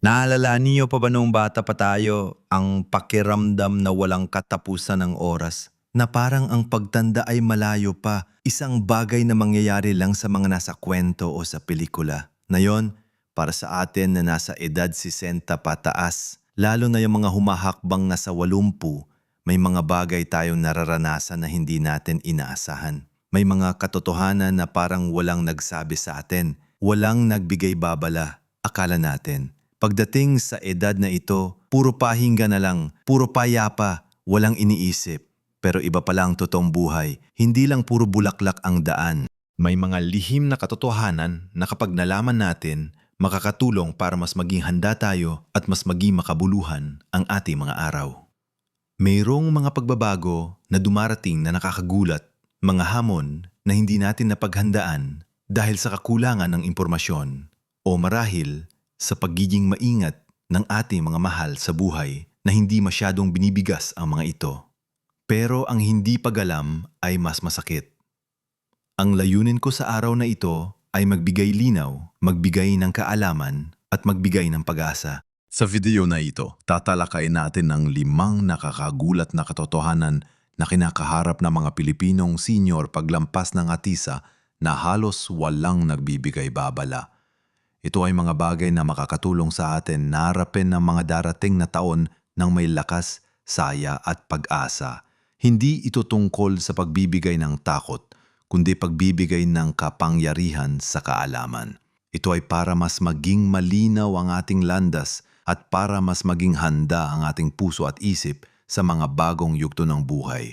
Naalala niyo pa ba nung bata pa tayo ang pakiramdam na walang katapusan ng oras? Na parang ang pagtanda ay malayo pa, isang bagay na mangyayari lang sa mga nasa kwento o sa pelikula. Na yon, para sa atin na nasa edad 60 pataas, lalo na yung mga humahakbang nasa 80, may mga bagay tayong nararanasan na hindi natin inaasahan. May mga katotohanan na parang walang nagsabi sa atin, walang nagbigay babala, akala natin. Pagdating sa edad na ito, puro pahinga na lang, puro payapa, walang iniisip. Pero iba pala ang totoong buhay, hindi lang puro bulaklak ang daan. May mga lihim na katotohanan na kapag nalaman natin, makakatulong para mas maging handa tayo at mas maging makabuluhan ang ating mga araw. Mayroong mga pagbabago na dumarating na nakakagulat, mga hamon na hindi natin napaghandaan dahil sa kakulangan ng impormasyon o marahil sa pagiging maingat ng ating mga mahal sa buhay na hindi masyadong binibigas ang mga ito. Pero ang hindi pagalam ay mas masakit. Ang layunin ko sa araw na ito ay magbigay linaw, magbigay ng kaalaman at magbigay ng pag-asa. Sa video na ito, tatalakayin natin ang limang nakakagulat na katotohanan na kinakaharap ng mga Pilipinong senior paglampas ng atisa na halos walang nagbibigay babala. Ito ay mga bagay na makakatulong sa atin na harapin ng mga darating na taon ng may lakas, saya at pag-asa. Hindi ito tungkol sa pagbibigay ng takot, kundi pagbibigay ng kapangyarihan sa kaalaman. Ito ay para mas maging malinaw ang ating landas at para mas maging handa ang ating puso at isip sa mga bagong yugto ng buhay.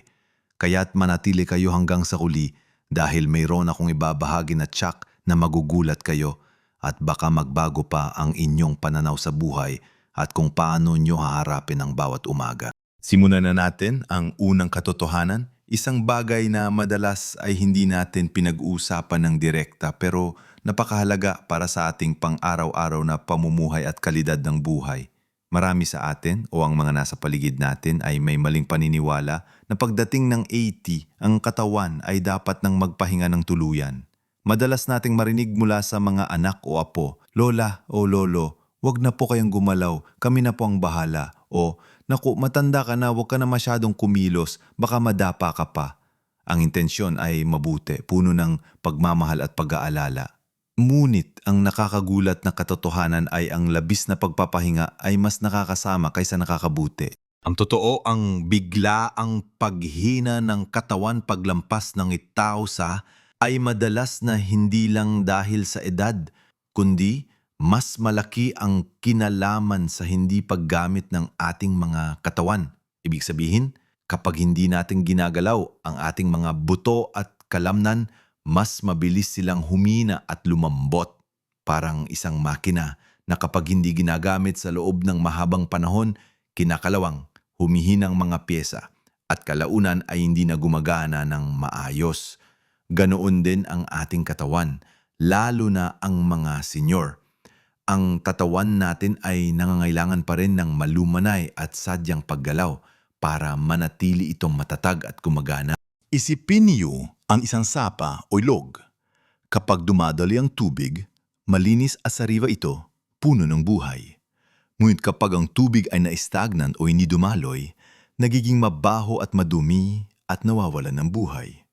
Kaya't manatili kayo hanggang sa huli dahil mayroon akong ibabahagi na tsak na magugulat kayo at baka magbago pa ang inyong pananaw sa buhay at kung paano nyo haharapin ang bawat umaga. Simulan na natin ang unang katotohanan, isang bagay na madalas ay hindi natin pinag-uusapan ng direkta pero napakahalaga para sa ating pang-araw-araw na pamumuhay at kalidad ng buhay. Marami sa atin o ang mga nasa paligid natin ay may maling paniniwala na pagdating ng 80, ang katawan ay dapat nang magpahinga ng tuluyan. Madalas nating marinig mula sa mga anak o apo, Lola o Lolo, wag na po kayong gumalaw, kami na po ang bahala. O, naku, matanda ka na, wag ka na masyadong kumilos, baka madapa ka pa. Ang intensyon ay mabuti, puno ng pagmamahal at pag-aalala. Ngunit ang nakakagulat na katotohanan ay ang labis na pagpapahinga ay mas nakakasama kaysa nakakabuti. Ang totoo ang bigla ang paghina ng katawan paglampas ng itao sa ay madalas na hindi lang dahil sa edad, kundi mas malaki ang kinalaman sa hindi paggamit ng ating mga katawan. Ibig sabihin, kapag hindi natin ginagalaw ang ating mga buto at kalamnan, mas mabilis silang humina at lumambot. Parang isang makina na kapag hindi ginagamit sa loob ng mahabang panahon, kinakalawang, humihinang mga pyesa at kalaunan ay hindi na gumagana ng maayos. Ganoon din ang ating katawan, lalo na ang mga senior. Ang katawan natin ay nangangailangan pa rin ng malumanay at sadyang paggalaw para manatili itong matatag at gumagana. Isipin niyo ang isang sapa o ilog. Kapag dumadali ang tubig, malinis at sariwa ito, puno ng buhay. Ngunit kapag ang tubig ay naistagnan o hindi dumaloy, nagiging mabaho at madumi at nawawalan ng buhay.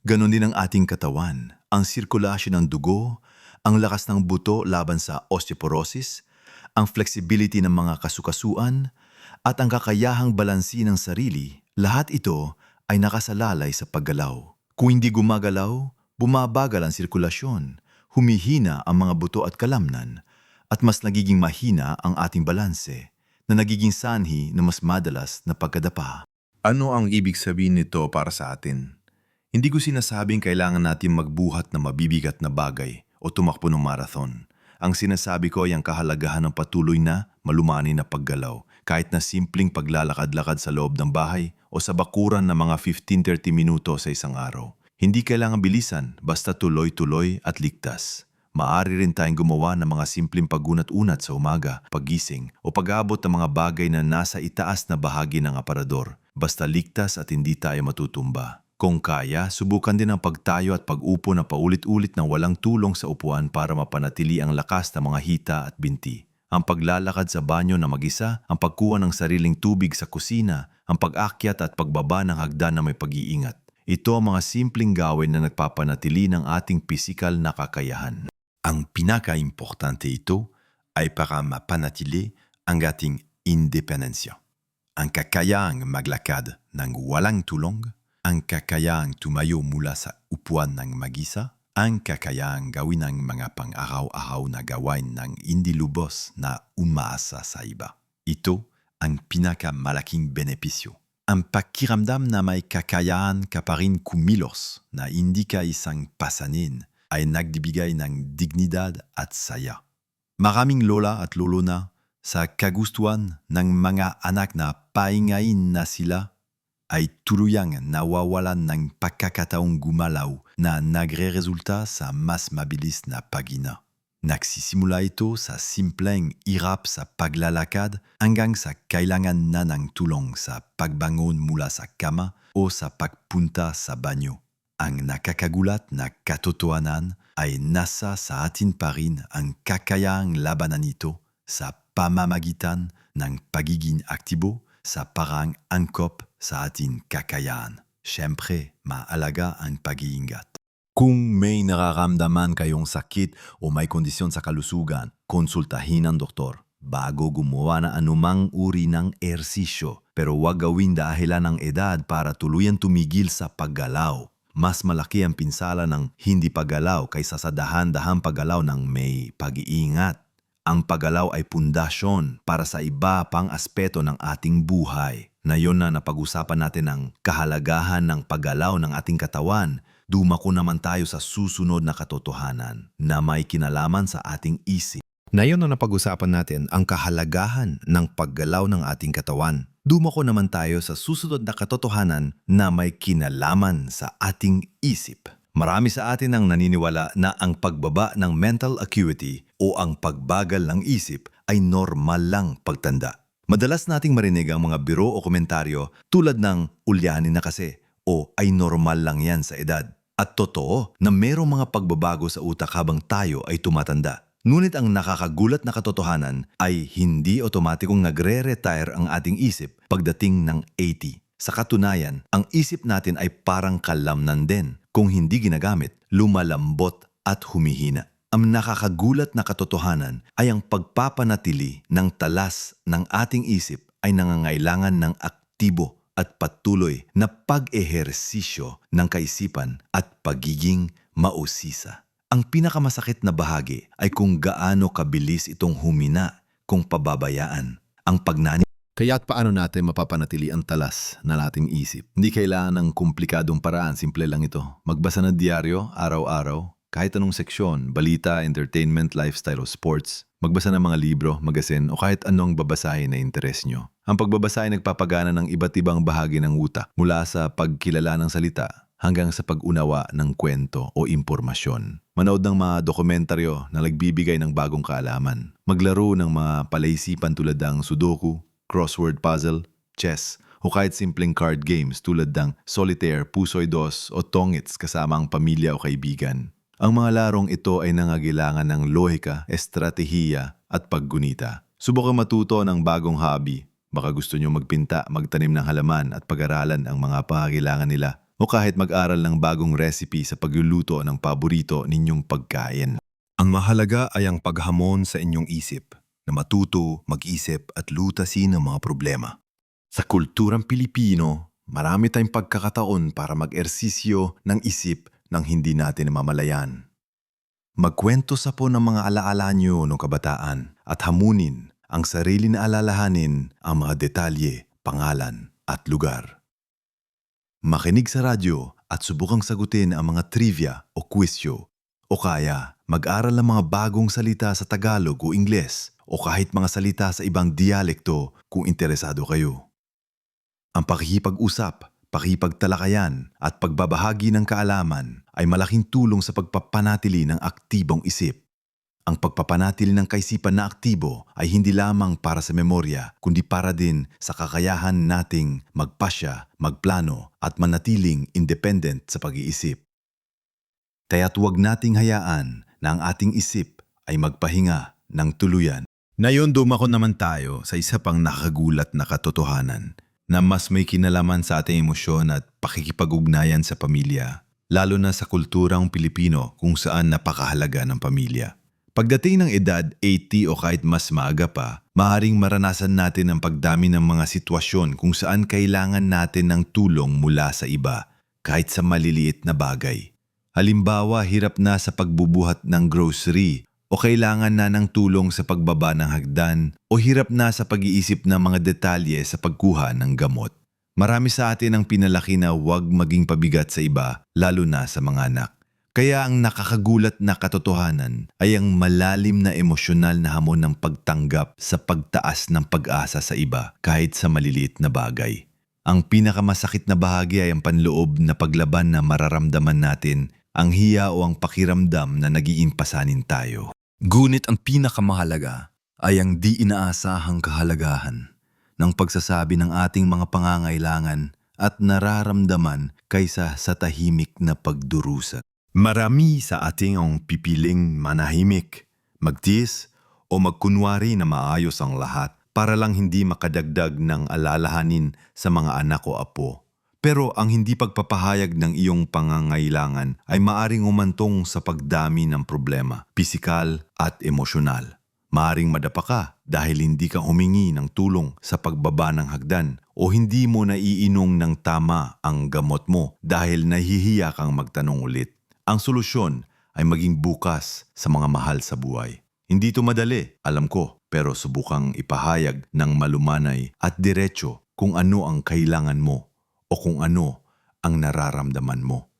Ganon din ang ating katawan, ang sirkulasyon ng dugo, ang lakas ng buto laban sa osteoporosis, ang flexibility ng mga kasukasuan, at ang kakayahang balansi ng sarili, lahat ito ay nakasalalay sa paggalaw. Kung hindi gumagalaw, bumabagal ang sirkulasyon, humihina ang mga buto at kalamnan, at mas nagiging mahina ang ating balanse na nagiging sanhi na mas madalas na pagkadapa. Ano ang ibig sabihin nito para sa atin? Hindi ko sinasabing kailangan natin magbuhat ng mabibigat na bagay o tumakbo ng marathon. Ang sinasabi ko ay ang kahalagahan ng patuloy na, malumani na paggalaw, kahit na simpleng paglalakad-lakad sa loob ng bahay o sa bakuran ng mga 15-30 minuto sa isang araw. Hindi kailangan bilisan, basta tuloy-tuloy at ligtas. Maari rin tayong gumawa ng mga simpleng pagunat-unat sa umaga, pagising o pag-abot ng mga bagay na nasa itaas na bahagi ng aparador, basta ligtas at hindi tayo matutumba. Kung kaya, subukan din ang pagtayo at pag-upo na paulit-ulit ng walang tulong sa upuan para mapanatili ang lakas ng mga hita at binti. ang paglalakad sa banyo na mag-isa, ang pagkuha ng sariling tubig sa kusina, ang pag-akyat at pagbaba ng hagdan na may pag-iingat. Ito ang mga simpleng gawin na nagpapanatili ng ating pisikal na kakayahan. Ang pinaka-importante ito ay para mapanatili ang ating independensya. Ang kakayahang maglakad ng walang tulong, ang kakayahang tumayo mula sa upuan ng mag-isa, ang kakayahang gawin ng mga pang-araw-araw na gawain ng hindi lubos na umaasa sa iba. Ito ang pinakamalaking benepisyo. Ang pakiramdam na may kakayahan ka pa rin kumilos na hindi ka isang pasanin ay nagbibigay ng dignidad at saya. Maraming lola at lolo na sa kagustuhan ng mga anak na paingain na sila ay tuluyang nawawalan ng pagkakataong gumalaw na nagre-resulta sa mas mabilis na pagina. Nagsisimula ito sa simpleng hirap sa paglalakad hanggang sa kailangan na ng tulong sa pagbangon mula sa kama o sa pagpunta sa banyo. Ang nakakagulat na katotohanan ay nasa sa atin pa rin ang kakayahang labanan sa pamamagitan ng pagiging aktibo sa parang angkop sa ating kakayahan. Siyempre, maalaga ang pag-iingat. Kung may nararamdaman kayong sakit o may kondisyon sa kalusugan, konsultahin ang doktor bago gumawa na anumang uri ng ersisyo. Pero huwag gawin dahilan ng edad para tuluyan tumigil sa paggalaw. Mas malaki ang pinsala ng hindi paggalaw kaysa sa dahan-dahang paggalaw ng may pag-iingat. Ang paggalaw ay pundasyon para sa iba pang aspeto ng ating buhay. Na yon na napag-usapan natin ang kahalagahan ng paggalaw ng ating katawan, dumako naman tayo sa susunod na katotohanan na may kinalaman sa ating isip. Ngayon na napag-usapan natin ang kahalagahan ng paggalaw ng ating katawan. Dumako naman tayo sa susunod na katotohanan na may kinalaman sa ating isip. Marami sa atin ang naniniwala na ang pagbaba ng mental acuity o ang pagbagal ng isip ay normal lang pagtanda. Madalas nating marinig ang mga biro o komentaryo tulad ng ulyanin na kasi o ay normal lang yan sa edad. At totoo na mayroong mga pagbabago sa utak habang tayo ay tumatanda. Ngunit ang nakakagulat na katotohanan ay hindi otomatikong nagre-retire ang ating isip pagdating ng 80. Sa katunayan, ang isip natin ay parang kalamnan din. Kung hindi ginagamit, lumalambot at humihina. Ang nakakagulat na katotohanan ay ang pagpapanatili ng talas ng ating isip ay nangangailangan ng aktibo at patuloy na pag-ehersisyo ng kaisipan at pagiging mausisa. Ang pinakamasakit na bahagi ay kung gaano kabilis itong humina kung pababayaan. Ang pagnani Kaya't paano natin mapapanatili ang talas na ating isip? Hindi kailangan ng komplikadong paraan, simple lang ito. Magbasa ng diaryo, araw-araw, kahit anong seksyon, balita, entertainment, lifestyle o sports. Magbasa ng mga libro, magasin o kahit anong babasahin na interes nyo. Ang pagbabasa ay nagpapagana ng iba't ibang bahagi ng utak mula sa pagkilala ng salita hanggang sa pag-unawa ng kwento o impormasyon. Manood ng mga dokumentaryo na nagbibigay ng bagong kaalaman. Maglaro ng mga palaisipan tulad ng sudoku, crossword puzzle, chess, o kahit simpleng card games tulad ng solitaire, pusoy dos o tongits kasama ang pamilya o kaibigan. Ang mga larong ito ay nangagailangan ng lohika, estratehiya at paggunita. Subukan matuto ng bagong hobby. Baka gusto nyo magpinta, magtanim ng halaman at pag-aralan ang mga pangangailangan nila. O kahit mag-aral ng bagong recipe sa pagluluto ng paborito ninyong pagkain. Ang mahalaga ay ang paghamon sa inyong isip na matuto, mag-isip at lutasin ang mga problema. Sa kulturang Pilipino, marami tayong pagkakataon para mag-ersisyo ng isip nang hindi natin mamalayan. Magkwento sa po ng mga alaala nyo noong kabataan at hamunin ang sarili na alalahanin ang mga detalye, pangalan at lugar. Makinig sa radyo at subukang sagutin ang mga trivia o quizyo o kaya mag-aral ng mga bagong salita sa Tagalog o Ingles o kahit mga salita sa ibang dialekto kung interesado kayo. Ang pakikipag-usap, pakikipagtalakayan at pagbabahagi ng kaalaman ay malaking tulong sa pagpapanatili ng aktibong isip. Ang pagpapanatili ng kaisipan na aktibo ay hindi lamang para sa memorya, kundi para din sa kakayahan nating magpasya, magplano at manatiling independent sa pag-iisip. Kaya't huwag nating hayaan na ang ating isip ay magpahinga ng tuluyan. Ngayon dumako naman tayo sa isa pang nakagulat na katotohanan na mas may kinalaman sa ating emosyon at pakikipag-ugnayan sa pamilya, lalo na sa kulturang Pilipino kung saan napakahalaga ng pamilya. Pagdating ng edad 80 o kahit mas maaga pa, maaaring maranasan natin ang pagdami ng mga sitwasyon kung saan kailangan natin ng tulong mula sa iba, kahit sa maliliit na bagay. Halimbawa, hirap na sa pagbubuhat ng grocery o kailangan na ng tulong sa pagbaba ng hagdan o hirap na sa pag-iisip ng mga detalye sa pagkuha ng gamot. Marami sa atin ang pinalaki na huwag maging pabigat sa iba, lalo na sa mga anak. Kaya ang nakakagulat na katotohanan ay ang malalim na emosyonal na hamon ng pagtanggap sa pagtaas ng pag-asa sa iba kahit sa maliliit na bagay. Ang pinakamasakit na bahagi ay ang panloob na paglaban na mararamdaman natin, ang hiya o ang pakiramdam na nagiging pasanin tayo. Ngunit ang pinakamahalaga ay ang di inaasahang kahalagahan ng pagsasabi ng ating mga pangangailangan at nararamdaman kaysa sa tahimik na pagdurusa. Marami sa ating ang pipiling manahimik, magtiis o magkunwari na maayos ang lahat para lang hindi makadagdag ng alalahanin sa mga anak o apo. Pero ang hindi pagpapahayag ng iyong pangangailangan ay maaring umantong sa pagdami ng problema, pisikal at emosyonal. Maaring madapa ka dahil hindi ka humingi ng tulong sa pagbaba ng hagdan o hindi mo naiinom ng tama ang gamot mo dahil nahihiya kang magtanong ulit. Ang solusyon ay maging bukas sa mga mahal sa buhay. Hindi ito madali, alam ko, pero subukang ipahayag ng malumanay at diretso kung ano ang kailangan mo o kung ano ang nararamdaman mo.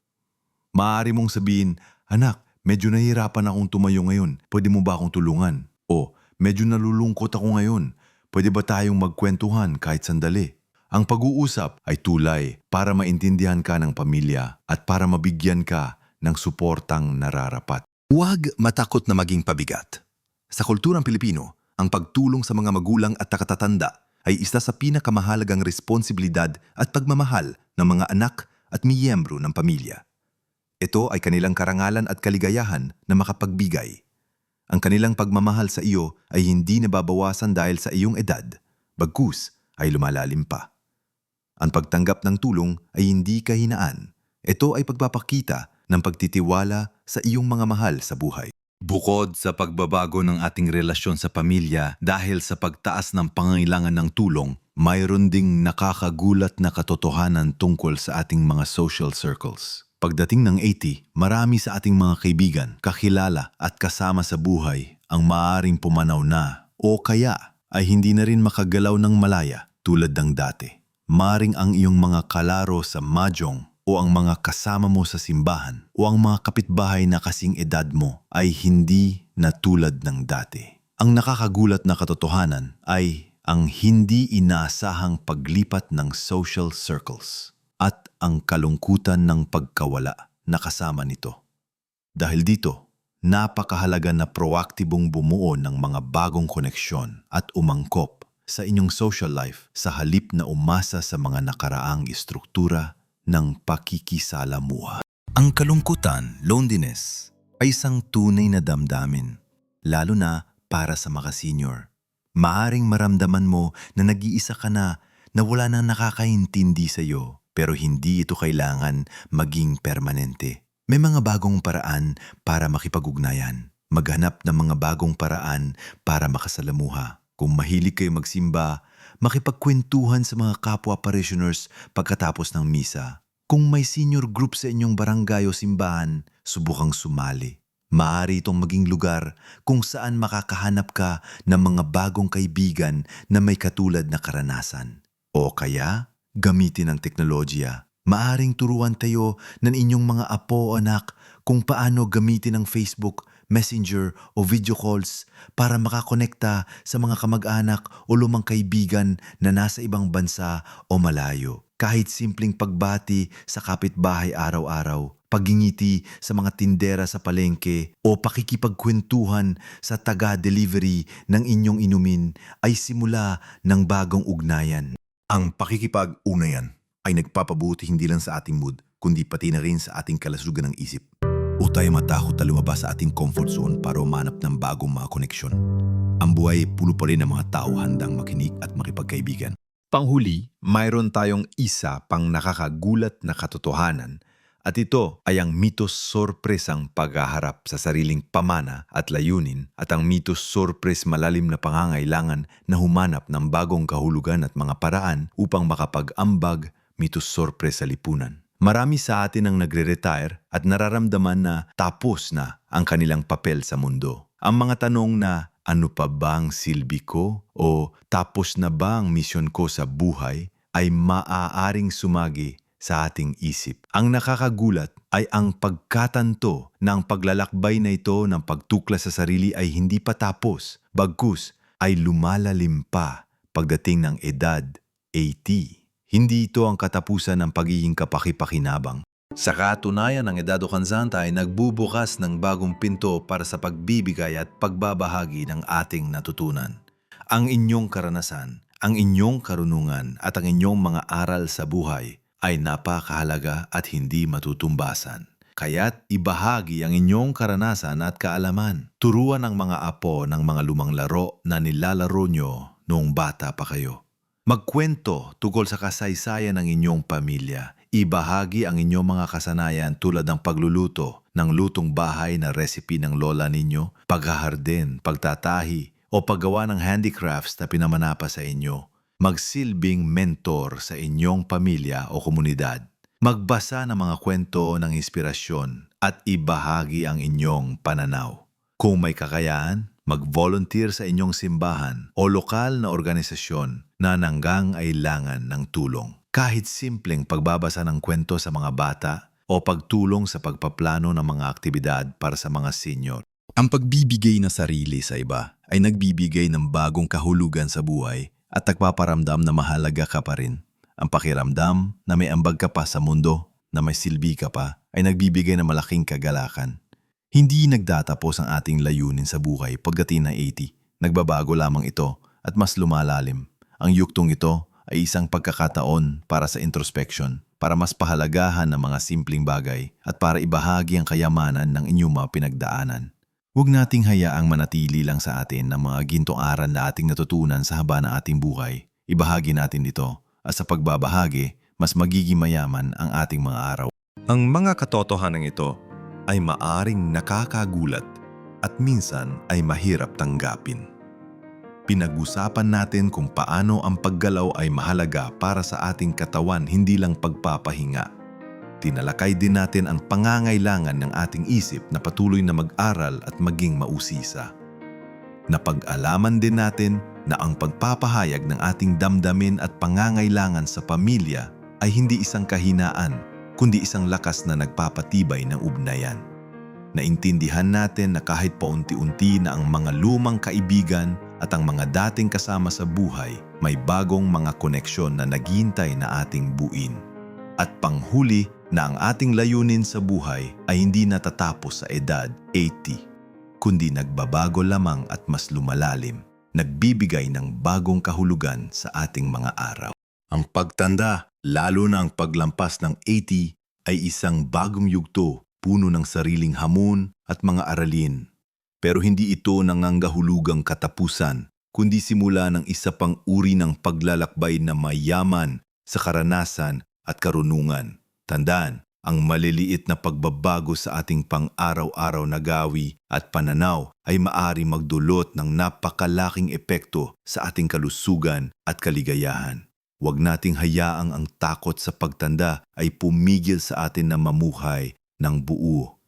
Maaari mong sabihin, Anak, medyo nahihirapan akong tumayo ngayon. Pwede mo ba akong tulungan? O, medyo nalulungkot ako ngayon. Pwede ba tayong magkwentuhan kahit sandali? Ang pag-uusap ay tulay para maintindihan ka ng pamilya at para mabigyan ka ng suportang nararapat. Huwag matakot na maging pabigat. Sa kulturang Pilipino, ang pagtulong sa mga magulang at nakatatanda ay isa sa pinakamahalagang responsibilidad at pagmamahal ng mga anak at miyembro ng pamilya. Ito ay kanilang karangalan at kaligayahan na makapagbigay. Ang kanilang pagmamahal sa iyo ay hindi nababawasan dahil sa iyong edad, bagkus ay lumalalim pa. Ang pagtanggap ng tulong ay hindi kahinaan. Ito ay pagpapakita ng pagtitiwala sa iyong mga mahal sa buhay. Bukod sa pagbabago ng ating relasyon sa pamilya dahil sa pagtaas ng pangailangan ng tulong, mayroon ding nakakagulat na katotohanan tungkol sa ating mga social circles. Pagdating ng 80, marami sa ating mga kaibigan, kakilala at kasama sa buhay ang maaring pumanaw na o kaya ay hindi na rin makagalaw ng malaya tulad ng dati. Maring ang iyong mga kalaro sa mahjong o ang mga kasama mo sa simbahan o ang mga kapitbahay na kasing edad mo ay hindi na tulad ng dati. Ang nakakagulat na katotohanan ay ang hindi inaasahang paglipat ng social circles at ang kalungkutan ng pagkawala na kasama nito. Dahil dito, napakahalaga na proaktibong bumuo ng mga bagong koneksyon at umangkop sa inyong social life sa halip na umasa sa mga nakaraang istruktura ng pakikisalamuha. Ang kalungkutan, loneliness, ay isang tunay na damdamin, lalo na para sa mga senior. Maaring maramdaman mo na nag-iisa ka na na wala nang nakakaintindi sa iyo pero hindi ito kailangan maging permanente. May mga bagong paraan para makipag-ugnayan. Maghanap ng mga bagong paraan para makasalamuha. Kung mahilig kayo magsimba, makipagkwentuhan sa mga kapwa parishioners pagkatapos ng misa. Kung may senior group sa inyong barangay o simbahan, subukang sumali. Maaari itong maging lugar kung saan makakahanap ka ng mga bagong kaibigan na may katulad na karanasan. O kaya, gamitin ang teknolohiya. Maaring turuan tayo ng inyong mga apo o anak kung paano gamitin ang Facebook, Messenger o video calls para makakonekta sa mga kamag-anak o lumang kaibigan na nasa ibang bansa o malayo. Kahit simpleng pagbati sa kapitbahay araw-araw, pagingiti sa mga tindera sa palengke o pakikipagkwentuhan sa taga-delivery ng inyong inumin ay simula ng bagong ugnayan. Ang pakikipag-unayan ay nagpapabuti hindi lang sa ating mood, kundi pati na rin sa ating kalasugan ng isip. O tayo matakot na lumabas sa ating comfort zone para umanap ng bagong mga koneksyon. Ang buhay ay pulo pa rin ng mga tao handang makinig at makipagkaibigan. Panghuli, mayroon tayong isa pang nakakagulat na katotohanan at ito ay ang mitos sorpresang paghaharap sa sariling pamana at layunin at ang mitos sorpres malalim na pangangailangan na humanap ng bagong kahulugan at mga paraan upang makapag-ambag mitos sorpres sa lipunan. Marami sa atin ang nagre-retire at nararamdaman na tapos na ang kanilang papel sa mundo. Ang mga tanong na ano pa bang silbi ko o tapos na ba ang misyon ko sa buhay ay maaaring sumagi sa ating isip. Ang nakakagulat ay ang pagkatanto ang paglalakbay na ito ng pagtukla sa sarili ay hindi pa tapos, bagkus ay lumalalim pa pagdating ng edad 80. Hindi ito ang katapusan ng pagiging kapakipakinabang. Sa katunayan ng Edad Kansanta ay nagbubukas ng bagong pinto para sa pagbibigay at pagbabahagi ng ating natutunan. Ang inyong karanasan, ang inyong karunungan at ang inyong mga aral sa buhay ay napakahalaga at hindi matutumbasan. Kaya't ibahagi ang inyong karanasan at kaalaman. Turuan ang mga apo ng mga lumang laro na nilalaro nyo noong bata pa kayo. Magkwento tungkol sa kasaysayan ng inyong pamilya. Ibahagi ang inyong mga kasanayan tulad ng pagluluto ng lutong bahay na recipe ng lola ninyo, paghaharden, pagtatahi, o paggawa ng handicrafts na pinamanapa sa inyo. Magsilbing mentor sa inyong pamilya o komunidad. Magbasa ng mga kwento ng inspirasyon at ibahagi ang inyong pananaw. Kung may kakayahan, mag-volunteer sa inyong simbahan o lokal na organisasyon na nanggang ailangan ng tulong. Kahit simpleng pagbabasa ng kwento sa mga bata o pagtulong sa pagpaplano ng mga aktibidad para sa mga senior. Ang pagbibigay na sarili sa iba ay nagbibigay ng bagong kahulugan sa buhay at nagpaparamdam na mahalaga ka pa rin. Ang pakiramdam na may ambag ka pa sa mundo, na may silbi ka pa, ay nagbibigay ng malaking kagalakan. Hindi nagdatapos ang ating layunin sa buhay pagdating na 80. Nagbabago lamang ito at mas lumalalim. Ang yuktong ito ay isang pagkakataon para sa introspection, para mas pahalagahan ng mga simpleng bagay at para ibahagi ang kayamanan ng inyong mga pinagdaanan. Huwag nating hayaang manatili lang sa atin ang mga gintong aral na ating natutunan sa haba ng ating buhay. Ibahagi natin ito at sa pagbabahagi, mas magiging mayaman ang ating mga araw. Ang mga katotohanan ito ay maaring nakakagulat at minsan ay mahirap tanggapin. Pinag-usapan natin kung paano ang paggalaw ay mahalaga para sa ating katawan hindi lang pagpapahinga. Tinalakay din natin ang pangangailangan ng ating isip na patuloy na mag-aral at maging mausisa. Napag-alaman din natin na ang pagpapahayag ng ating damdamin at pangangailangan sa pamilya ay hindi isang kahinaan, kundi isang lakas na nagpapatibay ng ugnayan. Naintindihan natin na kahit paunti-unti na ang mga lumang kaibigan at ang mga dating kasama sa buhay, may bagong mga koneksyon na naghihintay na ating buin. At panghuli na ang ating layunin sa buhay ay hindi natatapos sa edad 80, kundi nagbabago lamang at mas lumalalim, nagbibigay ng bagong kahulugan sa ating mga araw. Ang pagtanda, lalo na ang paglampas ng 80, ay isang bagong yugto, puno ng sariling hamon at mga aralin. Pero hindi ito nangangahulugang katapusan, kundi simula ng isa pang uri ng paglalakbay na mayaman sa karanasan at karunungan. Tandaan, ang maliliit na pagbabago sa ating pang-araw-araw na gawi at pananaw ay maari magdulot ng napakalaking epekto sa ating kalusugan at kaligayahan. Huwag nating hayaang ang takot sa pagtanda ay pumigil sa atin na mamuhay ng buo.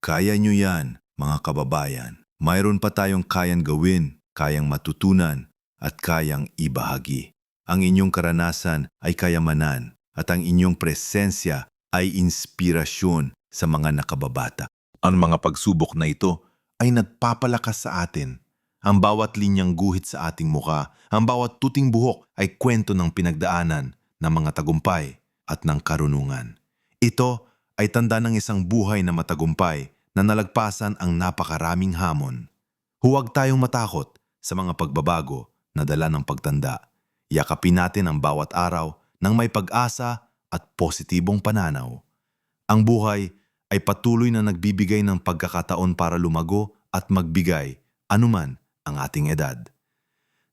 Kaya nyo yan, mga kababayan. Mayroon pa tayong kayang gawin, kayang matutunan, at kayang ibahagi. Ang inyong karanasan ay kayamanan at ang inyong presensya ay inspirasyon sa mga nakababata. Ang mga pagsubok na ito ay nagpapalakas sa atin. Ang bawat linyang guhit sa ating muka, ang bawat tuting buhok ay kwento ng pinagdaanan ng mga tagumpay at ng karunungan. Ito ay tanda ng isang buhay na matagumpay na nalagpasan ang napakaraming hamon. Huwag tayong matakot sa mga pagbabago na dala ng pagtanda. Yakapin natin ang bawat araw ng may pag-asa at positibong pananaw. Ang buhay ay patuloy na nagbibigay ng pagkakataon para lumago at magbigay anuman ang ating edad.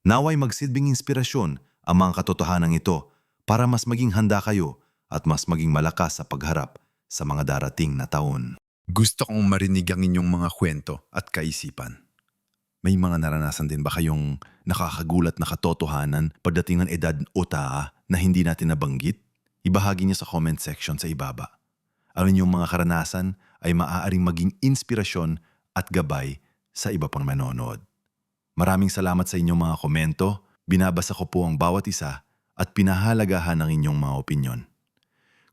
Naway magsilbing inspirasyon ang mga katotohanan ito para mas maging handa kayo at mas maging malakas sa pagharap sa mga darating na taon. Gusto kong marinig ang inyong mga kwento at kaisipan. May mga naranasan din ba kayong nakakagulat na katotohanan pagdating ng edad o taa na hindi natin nabanggit? Ibahagi niyo sa comment section sa ibaba. Ang inyong mga karanasan ay maaaring maging inspirasyon at gabay sa iba pang manonood. Maraming salamat sa inyong mga komento, binabasa ko po ang bawat isa at pinahalagahan ang inyong mga opinyon.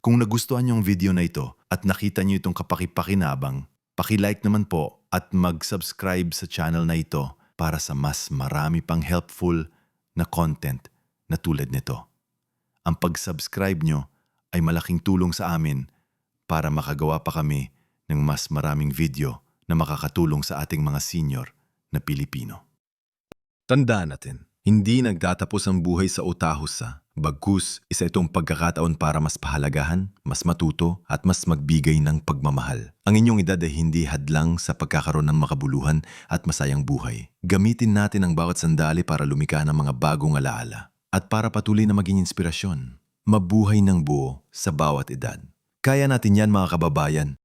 Kung nagustuhan niyo ang video na ito at nakita niyo itong kapakipakinabang, pakilike naman po at mag-subscribe sa channel na ito para sa mas marami pang helpful na content na tulad nito. Ang pag-subscribe nyo ay malaking tulong sa amin para makagawa pa kami ng mas maraming video na makakatulong sa ating mga senior na Pilipino. Tandaan natin, hindi nagtatapos ang buhay sa utahusa. Bagkus, isa itong pagkakataon para mas pahalagahan, mas matuto, at mas magbigay ng pagmamahal. Ang inyong edad ay hindi hadlang sa pagkakaroon ng makabuluhan at masayang buhay. Gamitin natin ang bawat sandali para lumika ng mga bagong alaala at para patuloy na maging inspirasyon. Mabuhay ng buo sa bawat edad. Kaya natin yan mga kababayan.